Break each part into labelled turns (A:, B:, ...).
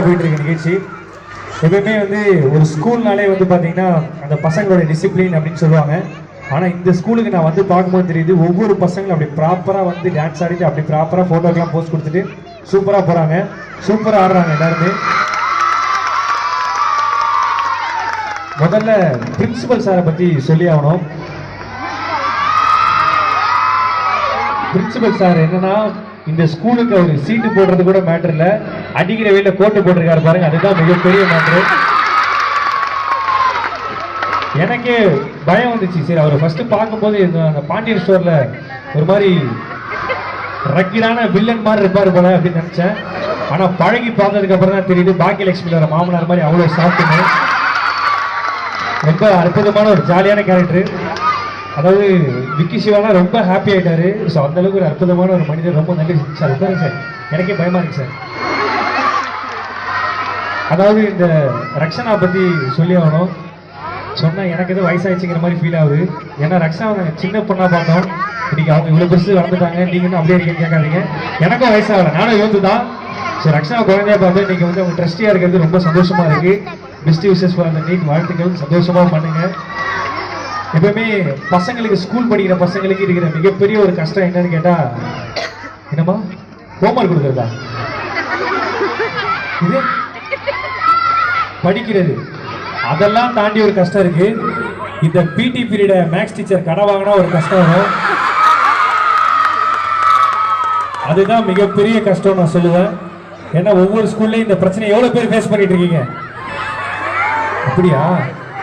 A: போயிட்டு இருக்க நிகழ்ச்சி. எப்பயுமே வந்து ஒரு ஸ்கூல்னாலே வந்து பார்த்தீங்கன்னா அந்த பசங்களோட டிசிப்ளின் அப்படின்னு சொல்லுவாங்க. ஆனால் இந்த ஸ்கூலுக்கு நான் வந்து பார்க்கும்போது தெரியுது ஒவ்வொரு பசங்களும் அப்படி ப்ராப்பராக வந்து டான்ஸ் ஆடிட்டு அப்படி ப்ராப்பராக ஃபோட்டோக்கெலாம் போஸ்ட் கொடுத்துட்டு சூப்பராக போகிறாங்க சூப்பராக ஆடுறாங்க எல்லாருமே. முதல்ல பிரின்சிபல் சாரை பற்றி சொல்லி ஆகணும். பிரின்சிபல் சார் என்னன்னா இந்த ஸ்கூலுக்கு அவர் சீட்டு போடுறது கூட மேட்டர் இல்லை. அடிக்கிற வெயில கோட்டு போட்டிருக்காரு பாருங்க. அதுதான் மிகப்பெரிய மாற்று. எனக்கே பயம் வந்துச்சு. சரி அவர் ஃபர்ஸ்ட் பார்க்கும்போது இந்த அந்த பாண்டியன் ஸ்டோர்ல ஒரு மாதிரி ரக்கிடான வில்லன் மாதிரி இருப்பார் போல அப்படின்னு நினைச்சேன். ஆனா பழகி பார்த்ததுக்கு அப்புறம் தான் தெரியுது பாக்கியலட்சுமி வர மாமனார் மாதிரி அவ்வளவு சாப்பிட்டுன்னு ரொம்ப அற்புதமான ஒரு ஜாலியான கேரக்டர் அதாவது விக்கி சிவானா ரொம்ப ஹாப்பி ஆயிட்டாரு. ஸோ அந்த அளவுக்கு ஒரு அற்புதமான ஒரு மனிதர் ரொம்ப நன்றி சார். உட்காருங்க சார். எனக்கே பயமா இருக்கு சார். அதாவது இந்த ரக்ஷனா பற்றி சொல்லி ஆகணும். சொன்னால் எனக்கு எதுவும் வயசாயிடுச்சுங்கிற மாதிரி ஃபீல் ஆகுது. ஏன்னா ரக்ஷனா நாங்க சின்ன பொண்ணாக பார்த்தோம். இன்னைக்கு அவங்க இவ்வளோ பெருசு வளர்ந்துட்டாங்க. நீங்கள் இன்னும் அப்படியே இருக்கீங்க கேட்காதீங்க. எனக்கும் வயசாகல. நானும் யோந்து தான் ஸோ ரக்ஷனா குழந்தைய பார்த்து நீங்கள் வந்து அவங்க ட்ரஸ்டியாக இருக்கிறது ரொம்ப சந்தோஷமாக இருக்குது பெஸ்ட் விஷஸ் ஃபார் அந்த நீட் வாழ்த்துக்கள். சந்தோஷமாக பண்ணுங்கள் எப்பவுமே பசங்களுக்கு ஸ்கூல் படிக்கிற பசங்களுக்கு இருக்கிற மிகப்பெரிய ஒரு கஷ்டம் என்னன்னு கேட்டால் என்னம்மா? ஹோம்ஒர்க் கொடுக்குறதா? இது? படிக்கிறது. அதெல்லாம் தாண்டி ஒரு கஷ்டம் இருக்கு. இந்த பிடி பீரியட மேக்ஸ் டீச்சர் கடை வாங்கினா ஒரு கஷ்டம் வரும். அதுதான் மிகப்பெரிய கஷ்டம் நான் சொல்லுவேன். ஏன்னா ஒவ்வொரு ஸ்கூல்லையும் இந்த பிரச்சனை எவ்வளோ பேர் ஃபேஸ் பண்ணிட்டு இருக்கீங்க? அப்படியா?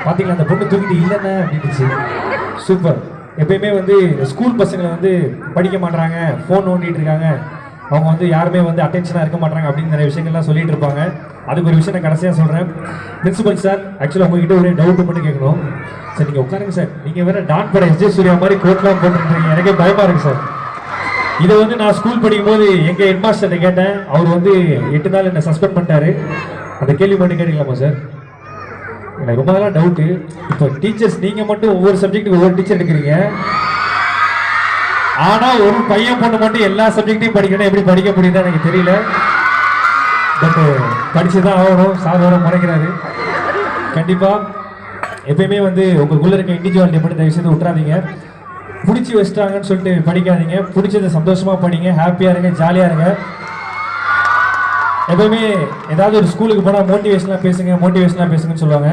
A: பார்த்தீங்களா அந்த பொண்ணு தூக்கிட்டு இல்லைண்ணே அப்படின்னுச்சு. சூப்பர் எப்பயுமே வந்து ஸ்கூல் பசங்களை வந்து படிக்க மாட்டாங்க ஃபோன் நோண்டிட்டு இருக்காங்க. அவங்க வந்து யாருமே வந்து அட்டென்ஷனாக இருக்க மாட்டாங்க அப்படின்னு நிறைய விஷயங்கள்லாம் சொல்லிட்டு இருப்பாங்க. அதுக்கு ஒரு விஷயம் நான் கடைசியாக சொல்கிறேன் பிரின்சிபல் சார் ஆக்சுவலாக உங்ககிட்ட ஒரே டவுட் மட்டும் கேட்கணும். சார் நீங்கள் உட்காருங்க சார் நீங்கள் வேறு டான் பட எஸ்ஜே சூர்யா மாதிரி கோட்லாம் போட்டுருக்கீங்க. எனக்கே பயமாக இருக்குது சார் இதை வந்து நான் ஸ்கூல் படிக்கும்போது எங்கள் ஹெட் கேட்டேன். அவர் வந்து எட்டு நாள் என்னை சஸ்பெண்ட் பண்ணிட்டாரு. அந்த கேள்வி மட்டும் கேட்டுக்கலாமா சார் எனக்கு ரொம்ப நாளாக டவுட்டு இப்போ டீச்சர்ஸ் நீங்கள் மட்டும் ஒவ்வொரு சப்ஜெக்ட்டுக்கு ஒவ்வொரு டீச்சர் எடுக்கிறீங்க. ஆனால் ஒரு பையன் பொண்ணு மட்டும் எல்லா சப்ஜெக்ட்டையும் படிக்கணும் எப்படி படிக்க முடியுதுன்னு எனக்கு தெரியல. பட் uh, படித்து தான் ஆகணும். சார் வர முறைக்கிறாரு. கண்டிப்பாக எப்பயுமே வந்து உங்களுக்குள்ள இருக்க இண்டிவிஜுவாலிட்டி மட்டும் தயவு செய்து விட்டுறாதீங்க. பிடிச்சி வச்சிட்டாங்கன்னு சொல்லிட்டு படிக்காதீங்க. பிடிச்சதை சந்தோஷமாக படிங்க. ஹாப்பியாக இருங்க. ஜாலியாக இருங்க. எப்பவுமே ஏதாவது ஒரு ஸ்கூலுக்கு போனால் மோட்டிவேஷனாக பேசுங்க மோட்டிவேஷனாக பேசுங்கன்னு சொல்லுவாங்க.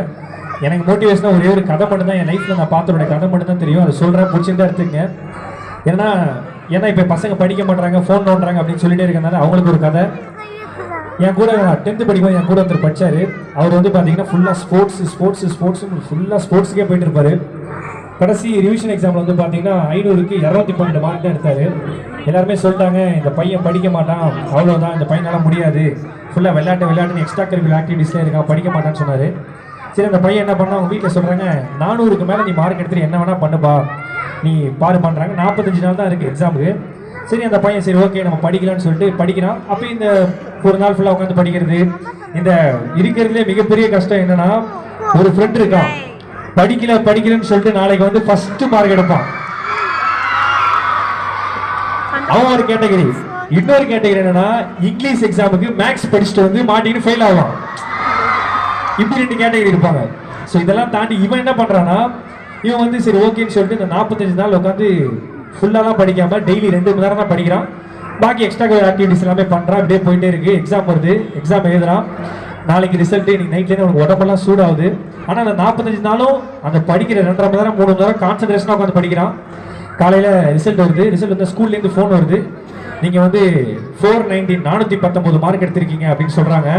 A: எனக்கு மோட்டிவேஷனாக ஒரே ஒரு கதை மட்டும் தான் என் லைஃப்பில் நான் பார்த்தோட கதை மட்டும் தான் தெரியும். அதை சொல்கிறேன் பிடிச்சிருந்தா எடுத்துங்க ஏன்னா ஏன்னா இப்போ பசங்க படிக்க மாட்டாங்க ஃபோன் நோண்டுறாங்க அப்படின்னு சொல்லிட்டே இருக்கனால அவங்களுக்கு ஒரு கதை. என் கூட டென்த்து படிக்கும்போது என் கூட ஒருத்தர் படிச்சாரு. அவர் வந்து பார்த்தீங்கன்னா ஃபுல்லாக ஸ்போர்ட்ஸ் ஸ்போர்ட்ஸ் ஸ்போர்ட்ஸ் ஃபுல்லாக ஸ்போர்ட்ஸுக்கே போயிட்டு இருப்பாரு. கடைசி ரிவிஷன் எக்ஸாம்ல வந்து பார்த்தீங்கன்னா ஐநூறுக்கு இரநூத்தி பன்னெண்டு மார்க் தான் எடுத்தாரு. எல்லாருமே சொல்லிட்டாங்க இந்த பையன் படிக்க மாட்டான் அவ்வளோதான் இந்த பையனால முடியாது. ஃபுல்லாக விளையாட்டு விளையாட்டுன்னு எக்ஸ்ட்ரா கரிக்குலர் ஆக்டிவிட்டீஸ்ல இருக்கான் படிக்க மாட்டான்னு சொன்னார். சரி அந்த பையன் என்ன பண்ணா அவங்க வீட்டில் சொல்கிறாங்க நானூறுக்கு மேலே நீ மார்க் எடுத்துட்டு என்ன வேணால் பண்ணுப்பா. நீ பாரு பண்ணுறாங்க நாற்பத்தஞ்சு நாள் தான் இருக்குது எக்ஸாமுக்கு சரி அந்த பையன் சரி ஓகே நம்ம படிக்கலாம்னு சொல்லிட்டு படிக்கிறான். அப்போ இந்த ஒரு நாள் ஃபுல்லாக உட்காந்து படிக்கிறது. இந்த இருக்கிறதுலே மிகப்பெரிய கஷ்டம் என்னன்னா ஒரு ஃப்ரெண்ட் இருக்கான். படிக்கல படிக்கலன்னு சொல்லிட்டு நாளைக்கு வந்து ஃபர்ஸ்ட் மார்க் எடுப்பான். அவன் ஒரு கேட்டகரி இன்னொரு கேட்டகரி என்னன்னா இங்கிலீஷ் எக்ஸாமுக்கு மேக்ஸ் படிச்சுட்டு வந்து மாட்டின்னு ஃபெயில் ஆவான். இப்படி ரெண்டு கேட்டகரி இருப்பாங்க. ஸோ இதெல்லாம் தாண்டி இவன் என்ன பண்றான்னா இவன் வந்து சரி ஓகேன்னு சொல்லிட்டு இந்த நாற்பத்தஞ்சு நாள் உட்காந்து ஃபுல்லாலாம் படிக்காம டெய்லி ரெண்டு மணி நேரம் தான் படிக்கிறான். பாக்கி எக்ஸ்ட்ரா ஆக்டிவிட்டிஸ் எல்லாமே பண்ணுறான் அப்படியே போயிட்டே இருக்கு. எக்ஸாம் வருது. எக்ஸாம் எழுதுறான். நாளைக்கு ரிசல்ட் இன்னைக்கு நைட்லேருந்து உனக்கு உடம்பெல்லாம் சூடாகுது. ஆனால் அந்த நாற்பத்தஞ்சு நாளும் அந்த படிக்கிற ரெண்டரை மணி நேரம் மூணு மணி நேரம் கான்சன்ட்ரேஷனாக உட்காந்து படிக்கிறான். காலையில் ரிசல்ட் வருது. ரிசல்ட் வந்து ஸ்கூல்லேருந்து ஃபோன் வருது. நீங்கள் வந்து ஃபோர் நைன்டீன் நானூற்றி பத்தொம்போது மார்க் எடுத்திருக்கீங்க அப்படின்னு சொல்கிறாங்க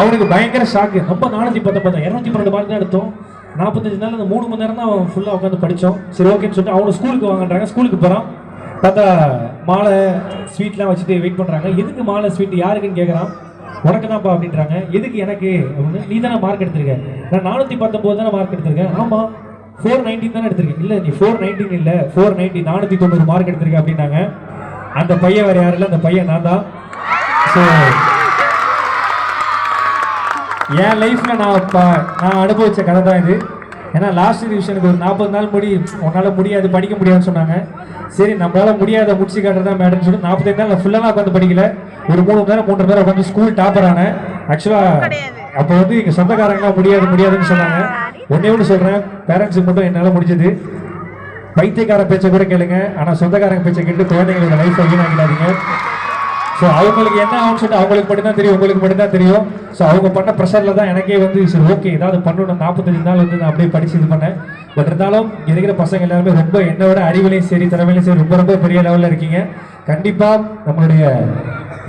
A: அவனுக்கு பயங்கர ஷாக்கு ரொம்ப நானூற்றி பத்தொன்பது இரநூத்தி பன்னெண்டு மார்க் தான் எடுத்தோம். நாற்பத்தஞ்சு நாள் அந்த மூணு மணி நேரம் தான் அவன் ஃபுல்லாக உட்காந்து படித்தோம் சரி ஓகேன்னு சொல்லிட்டு அவனை ஸ்கூலுக்கு வாங்கன்றாங்க. ஸ்கூலுக்கு போகிறான் பார்த்தா மாலை ஸ்வீட்லாம் வச்சுட்டு வெயிட் பண்ணுறாங்க எதுக்கு மாலை ஸ்வீட் யாருக்குன்னு கேட்குறான் உனக்கு தான்ப்பா அப்படின்றாங்க. எதுக்கு எனக்கு அப்படின்னு. நீ தானே மார்க் எடுத்திருக்க. நான் நானூற்றி பத்தொம்போது தானே மார்க் எடுத்திருக்கேன். ஆமாம் ஃபோர் நைன்டீன் தானே எடுத்திருக்கேன். இல்லை நீ ஃபோர் நைன்டீன் இல்லை. ஃபோர் நைன்டி நானூற்றி தொண்ணூறு மார்க் எடுத்திருக்க அப்படின்னாங்க. அந்த பையன் வேறு யாரும் இல்லை. அந்த பையன் நான் தான். ஸோ என் லைஃப்பில் நான் நான் அனுபவித்த கதை தான் இது. ஏன்னா லாஸ்ட் டிவிஷனுக்கு ஒரு நாற்பது நாள் முடி உன்னால் முடியாது படிக்க முடியாதுன்னு சொன்னாங்க. சரி நம்மளால் முடியாத முடிச்சு காட்டுறதா மேடம்னு சொல்லி நாற்பத்தஞ்சு நாள் நான் ஃபுல்லாக உட்காந்து படிக்கல. ஒரு மூணு மணி நேரம் மூன்று நேரம் உட்காந்து ஸ்கூல் டாப்பர் ஆனேன். ஆக்சுவலாக அப்போ வந்து எங்கள் சொந்தக்காரங்களாம் முடியாது முடியாதுன்னு சொன்னாங்க. ஒன்றே ஒன்று சொல்கிறேன் பேரண்ட்ஸுக்கு மட்டும் என்னால் முடிஞ்சது. பைத்தியக்கார பேச்சை கூட கேளுங்க. ஆனால் சொந்தக்காரங்க பேச்சை கேட்டு குழந்தைங்களோட லைஃப்பை வீணாக்கிடாதீங்க. ஸோ அவங்களுக்கு என்ன ஆகும்னு சொல்லிட்டு அவங்களுக்கு மட்டும்தான் தெரியும் உங்களுக்கு மட்டும்தான் தெரியும். ஸோ அவங்க பண்ண ப்ரெஷரில் தான் எனக்கே வந்து சரி ஓகே ஏதாவது பண்ணணும் நாற்பத்தஞ்சு நாள் வந்து நான் அப்படியே படித்து இது பண்ணேன். பட் இருந்தாலும் இருக்கிற பசங்க எல்லாருமே ரொம்ப என்னோட அறிவிலையும் சரி திறமையிலையும் சரி ரொம்ப ரொம்ப பெரிய லெவலில் இருக்கீங்க. கண்டிப்பாக நம்மளுடைய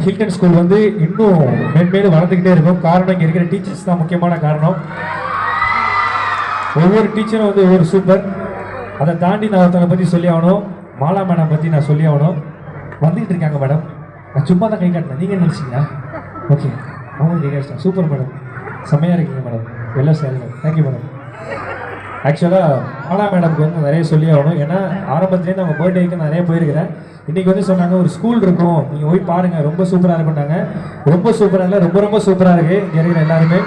A: ஹில்டன் ஸ்கூல் வந்து இன்னும் மென்மேலும் வளர்ந்துக்கிட்டே இருக்கும். காரணம் இங்கே இருக்கிற டீச்சர்ஸ் தான் முக்கியமான காரணம். ஒவ்வொரு டீச்சரும் வந்து ஒவ்வொரு சூப்பர் அதை தாண்டி நான் ஒருத்தவங்க பற்றி சொல்லி ஆகணும். மாலா மேடம் பற்றி நான் சொல்லி ஆகணும். வந்துகிட்டு இருக்காங்க மேடம் நான் சும்மா தான் கை காட்டினேன் நீங்கள் நினச்சிங்களா? ஓகே அவங்க கை காட்டிட்டேன் சூப்பர் மேடம் செம்மையாக இருக்கீங்க மேடம் எல்லாம் சேருங்க தேங்க்யூ மேடம் ஆக்சுவலாக மாலா மேடம்க்கு வந்து நிறைய சொல்லி ஆகணும். ஏன்னா ஆரம்பத்துலேருந்து அவங்க பர்த்டேக்கு நிறைய போயிருக்கிறேன். இன்றைக்கி வந்து சொன்னாங்க ஒரு ஸ்கூல் இருக்கும். நீங்கள் போய் பாருங்கள் ரொம்ப சூப்பராக இருக்குன்னாங்க ரொம்ப சூப்பராக இல்லை ரொம்ப ரொம்ப சூப்பராக இருக்குது இங்கே இருக்கிற எல்லாருமே.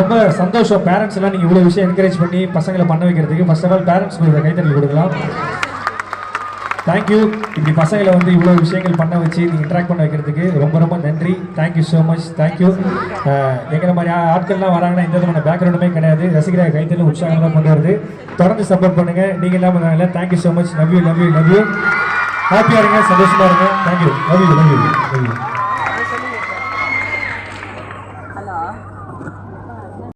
A: ரொம்ப சந்தோஷம். பேரண்ட்ஸ் எல்லாம் இவ்வளோ விஷயம் என்கரேஜ் பண்ணி பசங்களை பண்ண வைக்கிறதுக்கு. ஃபர்ஸ்ட் ஆஃப் ஆல் பேரண்ட்ஸ் ஒரு கைத்தறி கொடுக்கலாம். தேங்க்யூ இப்படி பசங்களை வந்து இவ்வளோ விஷயங்கள் பண்ண வச்சு நீ இன்ட்ராக்ட் பண்ண வைக்கிறதுக்கு ரொம்ப ரொம்ப நன்றி. தேங்க்யூ ஸோ மச் தேங்க்யூ எங்களை மாதிரி ஆட்கள்லாம் வராங்கன்னா எந்த விதமான பேக்ரவுண்டுமே கிடையாது. ரசிகர கைத்தறி உற்சாகம் தான் கொண்டு வருது. தொடர்ந்து சப்போர்ட் பண்ணுங்கள் நீங்கள் எல்லாம் இல்லாமல் thank you so much love you love you love you ஹாப்பியாக இருங்க. சந்தோஷமாக இருங்க. Thank you love you love you love you